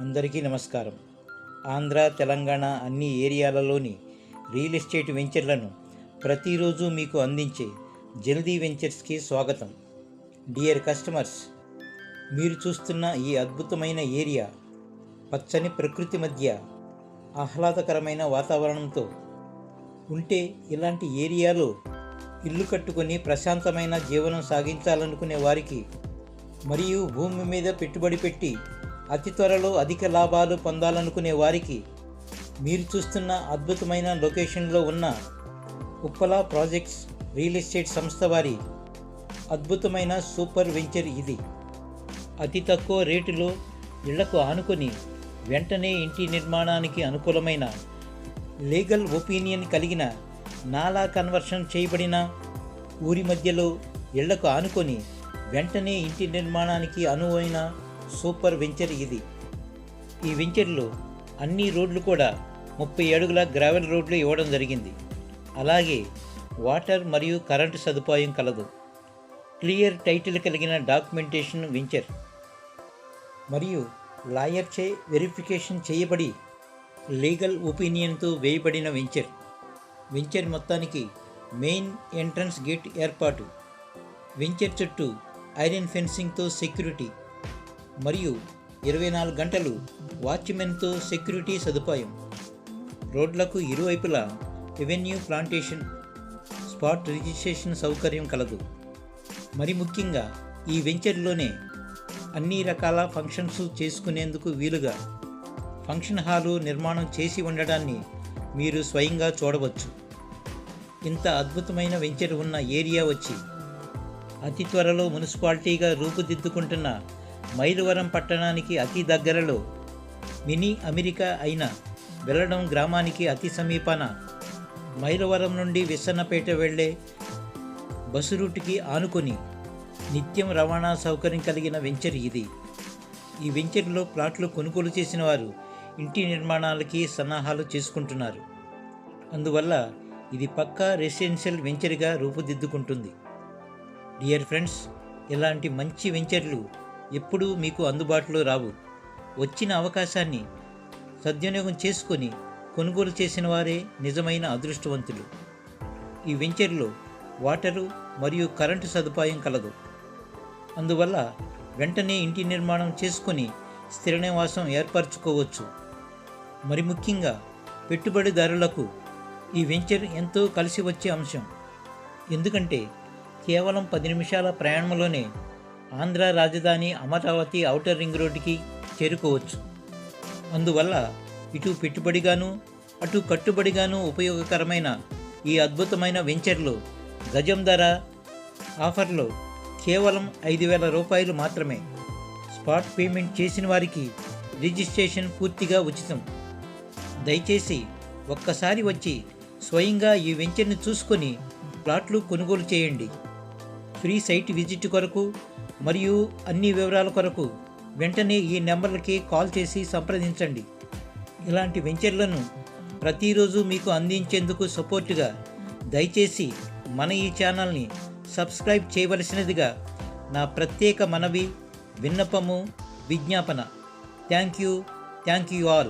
అందరికీ నమస్కారం. ఆంధ్ర తెలంగాణ అన్ని ఏరియాలలోని రియల్ ఎస్టేట్ వెంచర్లను ప్రతిరోజు మీకు అందించే జల్దీ వెంచర్స్కి స్వాగతం. డియర్ కస్టమర్స్ మీరు చూస్తున్న ఈ అద్భుతమైన ఏరియా పచ్చని ప్రకృతి మధ్య ఆహ్లాదకరమైన వాతావరణంతో ఉంటే ఇలాంటి ఏరియాలో ఇల్లు కట్టుకొని ప్రశాంతమైన జీవనం సాగించాలనుకునే వారికి మరియు భూమి మీద పెట్టుబడి పెట్టి అతి త్వరలో అధిక లాభాలు పొందాలనుకునే వారికి మీరు చూస్తున్న అద్భుతమైన లొకేషన్లో ఉన్న ఉప్పల ప్రాజెక్ట్స్ రియల్ ఎస్టేట్ సంస్థ వారి అద్భుతమైన సూపర్ వెంచర్ ఇది. అతి తక్కువ రేటులో ఇళ్ళకు ఆనుకొని వెంటనే ఇంటి నిర్మాణానికి అనుకూలమైన లీగల్ ఒపీనియన్ కలిగిన నాలా కన్వర్షన్ చేయబడిన ఊరి మధ్యలో ఇళ్ళకు ఆనుకొని వెంటనే ఇంటి నిర్మాణానికి అనువైన సూపర్ వెంచర్ ఇది. ఈ వెంచర్లో అన్ని రోడ్లు కూడా ముప్పై అడుగుల గ్రావెల్ రోడ్లు ఇవ్వడం జరిగింది. అలాగే వాటర్ మరియు కరెంటు సదుపాయం కలదు. క్లియర్ టైటిల్ కలిగిన డాక్యుమెంటేషన్ వెంచర్. మరియు లాయర్ చే వెరిఫికేషన్ చేయబడి లీగల్ ఒపీనియన్తో వేయబడిన వెంచర్. వెంచర్ మొత్తానికి మెయిన్ ఎంట్రన్స్ గేట్ ఏర్పాటు. వెంచర్ చుట్టూ ఐరన్ ఫెన్సింగ్తో సెక్యూరిటీ. మరియు ఇరవై నాలుగు గంటలు వాచ్మెన్తో సెక్యూరిటీ సదుపాయం. రోడ్లకు ఇరువైపులా రెవెన్యూ ప్లాంటేషన్ స్పాట్ రిజిస్ట్రేషన్ సౌకర్యం కలదు. మరి ముఖ్యంగా ఈ వెంచర్లోనే అన్ని రకాల ఫంక్షన్స్ చేసుకునేందుకు వీలుగా ఫంక్షన్ హాలు నిర్మాణం చేసి ఉండడాన్ని మీరు స్వయంగా చూడవచ్చు. ఇంత అద్భుతమైన వెంచర్ ఉన్న ఏరియా వచ్చి అతి త్వరలో మున్సిపాలిటీగా రూపుదిద్దుకుంటున్న మైలవరం పట్టణానికి అతి దగ్గరలో మినీ అమెరికా అయిన వెళ్ళడం గ్రామానికి అతి సమీపాన మైలవరం నుండి విసన్నపేట వెళ్ళే బస్సు రూట్కి ఆనుకొని నిత్యం రవాణా సౌకర్యం కలిగిన వెంచర్ ఇది. ఈ వెంచర్లో ప్లాట్లు కొనుగోలు చేసిన వారు ఇంటి నిర్మాణాలకి సన్నాహాలు చేసుకుంటున్నారు. అందువల్ల ఇది పక్కా రెసిడెన్షియల్ వెంచర్గా రూపుదిద్దుకుంటుంది. డియర్ ఫ్రెండ్స్ ఇలాంటి మంచి వెంచర్లు ఎప్పుడూ మీకు అందుబాటులో రావు. వచ్చిన అవకాశాన్ని సద్వినియోగం చేసుకొని కొనుగోలు చేసిన వారే నిజమైన అదృష్టవంతులు. ఈ వెంచర్లో వాటరు మరియు కరెంటు సదుపాయం కలదు. అందువల్ల వెంటనే ఇంటి నిర్మాణం చేసుకొని స్థిర నివాసం ఏర్పరచుకోవచ్చు. మరి ముఖ్యంగా పెట్టుబడిదారులకు ఈ వెంచర్ ఎంతో కలిసి వచ్చే అంశం. ఎందుకంటే కేవలం పది నిమిషాల ప్రయాణంలోనే ఆంధ్ర రాజధాని అమరావతి ఔటర్ రింగ్ రోడ్డుకి చేరుకోవచ్చు. అందువల్ల ఇటు పెట్టుబడిగాను అటు కట్టుబడిగాను ఉపయోగకరమైన ఈ అద్భుతమైన వెంచర్లో గజం ధర ఆఫర్లో కేవలం ఐదు వేల రూపాయలు మాత్రమే. స్పాట్ పేమెంట్ చేసిన వారికి రిజిస్ట్రేషన్ పూర్తిగా ఉచితం. దయచేసి ఒక్కసారి వచ్చి స్వయంగా ఈ వెంచర్ని చూసుకొని ప్లాట్లు కొనుగోలు చేయండి. ఫ్రీ సైట్ విజిట్ కొరకు మరియు అన్ని వివరాల కొరకు వెంటనే ఈ నెంబర్లకి కాల్ చేసి సంప్రదించండి. ఇలాంటి వెంచర్లను ప్రతిరోజు మీకు అందించేందుకు సపోర్టుగా దయచేసి మన ఈ ఛానల్ని సబ్స్క్రైబ్ చేయవలసినదిగా నా ప్రత్యేక మనవి విన్నపము విజ్ఞాపన. Thank you. Thank you all.